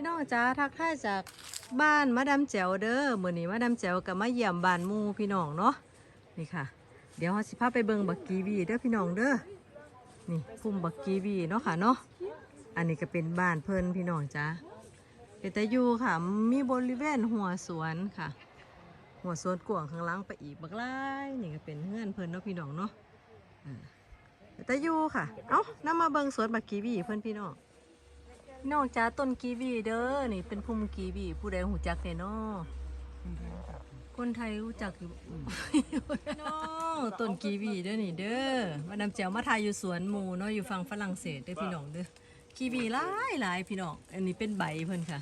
พี่น้องจ้าทักทายจากบ้านมาดามแจ๋วเด้อมื้อนี้มาดามแจ๋วกับมาเยี่ยมบ้านมูพี่น้องเนาะนี่ค่ะ เดี๋ยวเฮาสิพาไปเบิ่งบักกีวีเด้อพี่น้องเด้อนี่พุ่มบักกีวีเนาะค่ะเนาะอันนี้ก็เป็นบ้านเพิ่นพี่น้องจ้าเป็นตาอยู่ค่ะมีบริเวณหัวสวนค่ะ หัวสวนกวางข้างล่างไปอีกบักหลายนี่ก็เป็นเฮือนเพิ่นเนาะพี่น้องเนาะเป็นตาอยู่ค่ะ เอ้านำมาเบิ่งสวนบักกีวีเพิ่นพี่น้อง น้องจ้าต้นกีวีเด้อนี่เป็นพุ่มกีวีผู้ใดหูจักแน่นอคนไทยรู้จักอยู่น้องต้นกีวีเด้อนี่เด้อมานำแจวมาทายอยู่สวนหมูเนาะอยู่ฝั่งฝรั่งเศสเด้อพี่น้องเด้อกีวีหลายหลายพี่น้องอันนี้เป็นใบเพิ่นค่ะ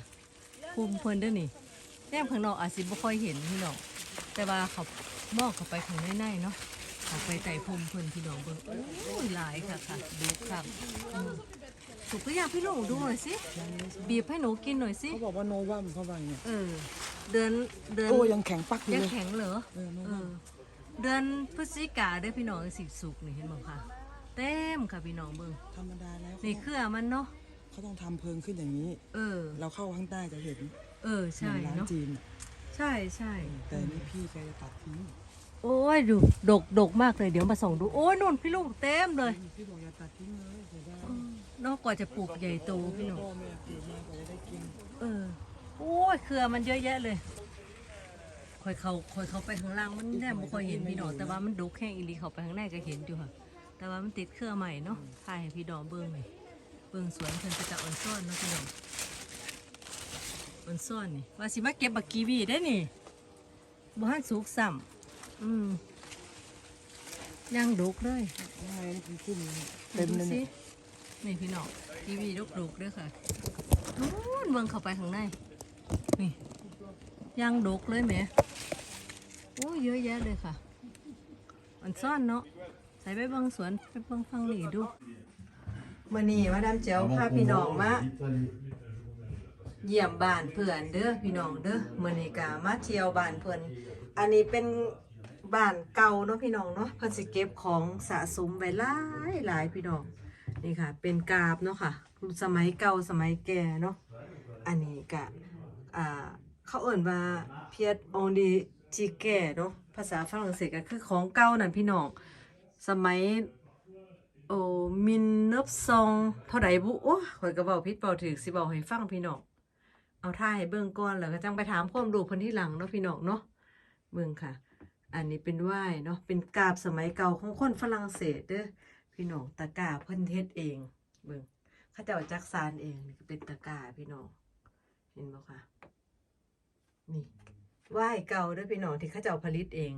พุ่มเพิ่นเด้อนี่แนมข้างนอกอาจสิบ่ค่อยเห็นพี่น้องแต่ว่าเขามองเข้าไปข้างในๆเนาะ เข้าไปใต้พุ่มเพิ่นพี่น้องเบิ่งโอ้ยหลายค่ะค่ะดูครับอืมถูกก็อยากพี่ลูกดูหน่อยสิบีบให้หนูกินหน่อยสิเขาบอกว่าโนวัมเขาว่าอย่างเงี้ยเออ เดือนเดือนโอ้ยังแข็งปักอยู่ยังเลย แข็งเหรอเออโนเอวัมอเดือนพฤศจิกาได้อพี่น้องสิสุกนี่เห็นบ่คะเต็มค่ะพี่น้องเบิ่งธรรมดาแล้วนี่เครือมันเนาะเขาต้องทำเพิงขึ้นอย่างนี้ เออ เราเข้าข้างใต้จะเห็นเออเหมืใช่อนร้านเนาะจีนใช่ใช่แต่นี่พี่แกจะตัดทิ้ง โอ้ยดูดกดกมากเลยเดี๋ยวมาส่องดู โอ้ยนุ่นพี่ลูกเต็มเลยพี่บอกอย่าตัดทิ้งเลยเสียดายนอกกว่าจะปลูกใหญ่โตพี่น้องพ่อแม่ปลูกมากกว่าจะได้กินเออ โอ้ยเครือมันเยอะแยะเลยคอยเขาคอยเขาไปข้างล่างมันแน่บ่ค่อยเห็นพี่น้องแต่ว่ามันดุแข้งอีหลีเขาไปข้างในก็เห็นอยู่ค่ะ แต่ว่ามันติดเครือใหม่เนาะถ่ายให้พี่ดอมเบิ่งนี่เบิ่งสวนเพิ่นก็จะอ่อนซ่อนเนาะพี่น้องอ่อนซ่อนนี่ว่าสิมาเก็บบักกีวีได้นี่บ่ทันสุกซ้ำ อืมยังดุกเลยยังไงนี่ขึ้นเต็มเลยดูสิเนี่ยนี่พี่น้องกีวีดุกๆเด้อค่ะนู้นเบิ่งเข้าไปข้างใน นี่ยังดกเลยแหมโอ้ยเยอะแยะเลยค่ะมันซ่อนเนาะ ใส่ไปเบางสวนไปเบางฟังนี่ดูมื่อนี้มาดามเจียวพาพี่น้องมาเยี่ยมบ้านเพื่อนเด้อพี่น้องเด้อมื่อนี้กามาเที่ยวบ้านเพื่อนอันนี้เป็น บ้านเก่าเนาะพี่น้องเนาะเพิ่นสิเก็บของสะสมไว้หลายหลายพี่น้องนี่ค่ะ เป็นกาบเนาะค่ะสมัยเก่าสมัยแก่เนาะอันนี้กะอ่าเขาเอ่นว่าเพียดองดีจีแก่เนาะภาษาฝรั่งเศสก็คือของเก่านั่นพี่น้องสมัยโอ้มินเนบซองเท่าใดบุโอ้ข่อยก็เว้าผิดเว้าถูกสิเว้าให้ฟังพี่น้องเอาท่าให้เบิ่งก่อนแล้วก็จังไปถามความรู้เพิ่นที่หลังเนาะพี่น้องเนาะเบิ่งค่ะ อันนี้เป็นว่ายเนาะเป็นกาบสมัยเก่าของคนฝรั่งเศสเด้อพี่น้องตะกาเพิ่นเฮ็ดเองเบิ่งเขาเจ้าจักสานเองนี่เป็นตะกาพี่น้องเห็นบ่คะนี่ว่ายเก่าเด้วยพี่น้องที่เขาเจ้าผลิตเอง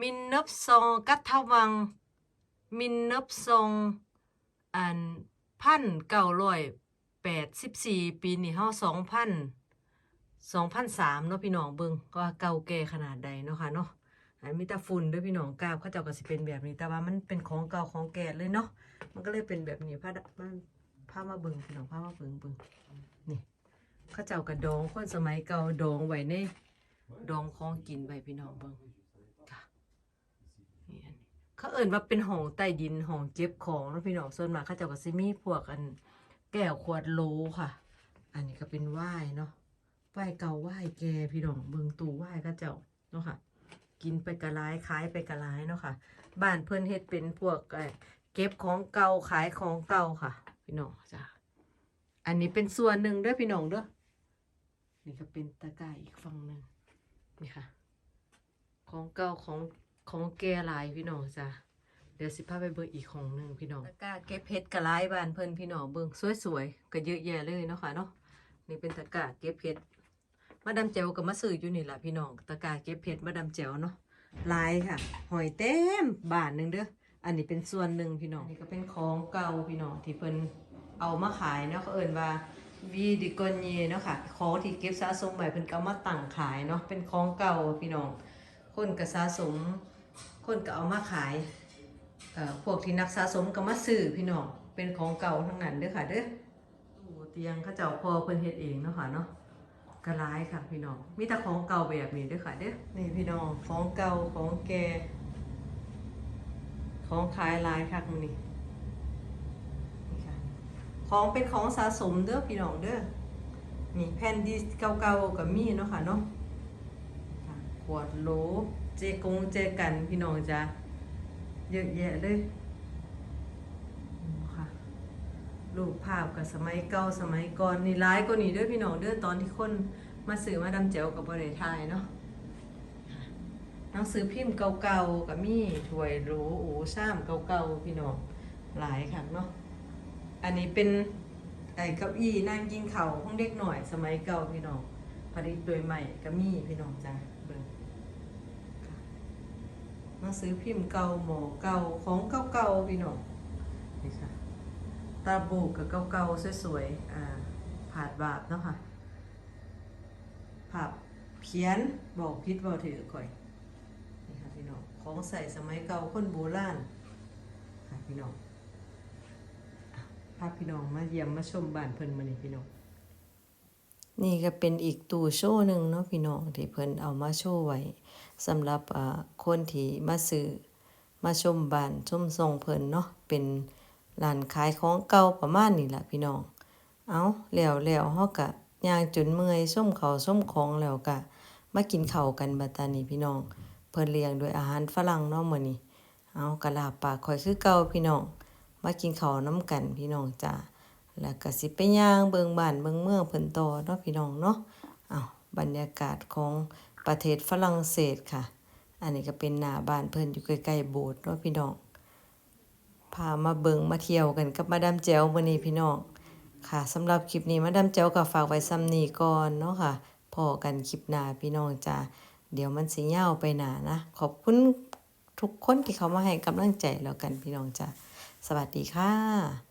มินนบซองกัตทวัง มินนบซองอันพันเก้าร้อยแปดสิบสี่ปีนี่เฮาสองพัน สองพันสามเนาะพี่น้องเบิงก็เก่าแก่ขนาดใดเนาะค่ะเนาะอันมีแต่ฝุ่นด้วยพี่น้องกาบเขาเจ้าก็สิเป็นแบบนี้ แต่ว่ามันเป็นของเก่าของแก่เลยเนาะมันก็เลยเป็นแบบนี้พามันพามาเบิงพี่น้องพามาเบิงเบิงนี่เขาเจ้ากระดองคนสมัยเก่าดองไว้ในดองของกินไว้พี่น้องเบิงค่ะนี่อันนี้เขาเอิ่นว่าเป็นห้องใต้ดินห้องเก็บของแล้วพี่น้องส่วนมากเขาเจ้าก็สิมีพวกอันแก้วขวดโลค่ะ อันนี้ก็เป็นว่ายเนาะ ว่ายเก่าว่ายแกพี่น้องเบิ่งตู้ว่ายเขาเจ้าเนาะค่ะ กินไปกระไรขายไปกระไรเนาะค่ะ บ้านเพิ่อนเฮ็ดเป็นพวกเก็บของเก่าขายของเก่าค่ะ พี่น้องจ้ะอันนี้เป็นส่วนหนึ่งด้อพี่น้องเด้อนี่ก็เป็นตะกร้าอีกฝั่งหนึ่งนี่ค่ะ ของเก่าของของแกหลายพี่น้องจ้ะเดี๋ยวสิพาไปเบิ่งอีกของหนึ่งพี่น้องตะกร้าเก็บเพชรกระไรบ้านเพิ่นพี่น้องเบิ่งสวยๆก็เยอะแยะเลยเนาะค่ะเนาะนี่เป็นตะกร้าเก็บเพชร มาดามแจ๋วก็มาซื้ออยู่นี่แหละพี่น้องตะกร้าเก็บเพชรมาดามแจ๋วเนาะหลายค่ะ หอยเต็มบ้านหนึ่งเด้ออันนี้เป็นส่วนหนึ่งพี่น้องอันนี้ก็เป็นของเก่าพี่น้องที่เพิ่นเอามาขายเนาะเขาเอ่นว่าวีดิกอนเยเนาะค่ะของที่เก็บสะสมไว้เพิ่นก็เอามาตั้งขายเนาะเป็นของเก่าพี่น้อง คนก็สะสม คนก็เอามาขายเอ่อพวกที่นักสะสมก็มาซื้อพี่น้องเป็นของเก่าทั้งนั้นเด้อค่ะเด้อโอ้เตียงเขาเจ้าพอเพิ่นเฮ็ดเองเนาะค่ะเนาะ ก็หลายค่ะพี่น้อง มีแต่ของเก่าแบบนี้ด้อค่ะเด้อนี่พี่น้องของเก่าของแก่ของขายลายค่ะมื้อนี้นี่ค่ะของเป็นของสะสมเด้อพี่น้องเด้อนี่แผ่นดิสเก่าๆกับมีเนาะค่ะเนาะค่ะขวดโหลเจกงเจกันพี่น้องจ้ะเยอะแยะเลยอืมค่ะ รูปภาพกับสมัยเก่าสมัยก่อนนี่ร้ายกว่านี้ด้วยพี่น้องเด้อตอนที่คนมาสื่อมาดำเจวกับบริไทยเนาะหนังสือพิมพ์เก่าๆกับมีถวยโหลโอ้ซ้ำเก่าๆพี่น้องหลายค่ะเนาะอันนี้เป็นไอ้เก้าอี้นั่งกินเข้าวของเด็กหน่อยสมัยเก่าพี่น้องผลิตโดยใหม่ก็มีพี่น้องจ้ะเบิ่งหนังสือพิมพ์เก่าหมอเก่าของเก่าๆพี่น้องนี่ค่ะ ตาบูกกับเก่าๆสวยๆอ่าผาดบาปเนาะค่ะภาพเขียนบอกพิษบอกถือก่อยนี่ค่ะพี่น้องของใส่สมัยเก่าคนโบราณค่ะพี่น้องอะพาพี่น้องมาเยี่ยมมาชมบ้านเพิ่นมานี่พี่น้องนี่ก็เป็นอีกตู้โชว์หนึ่งเนาะพี่น้องที่เพิ่นเอามาโชว์ไว้สำหรับอ่าคนที่มาซื้อมาชมบ้านชมทรงเพิ่นเนาะเป็น ร้านขายของเก่าประมาณนี้ล่ะพี่น้อง เอาแล้วแล้วเฮาก็ย่างจนเมื่อยส้มเขาส้มของแล้วก็มากินข้าวกันบัดตานี้พี่น้อง เพิ่นเลี้ยงด้วยอาหารฝรั่งเนาะมื้อนี้เอากะลาปากข่อยคือเก่าพี่น้อง มากินข้าวนํกันพี่น้องจ้าแล้วก็สิไปย่างเบิงบ้านเบิงเมืองเพิ่นต่อเนาะพี่น้องเนาะเอาบรรยากาศของประเทศฝรั่งเศสค่ะ อันนี้ก็เป็นหน้าบ้านเพิ่นอยู่ใกล้ๆโบสถ์เนาะพี่น้อง พามาเบิงมาเที่ยวกันกับมาดามแจ๋วมื้อนี้พี่น้องค่ะสำหรับคลิปนี้มาดามแจวก็ฝากไว้ซ้ำนี้ก่อนเนาะค่ะพอกันคลิปหน้าพี่น้องจ้าเดี๋ยวมันสิยาวไปหนานะ ขอบคุณทุกคนที่เขามาให้กำลังใจแล้วกันพี่น้องจ้าสวัสดีค่ะ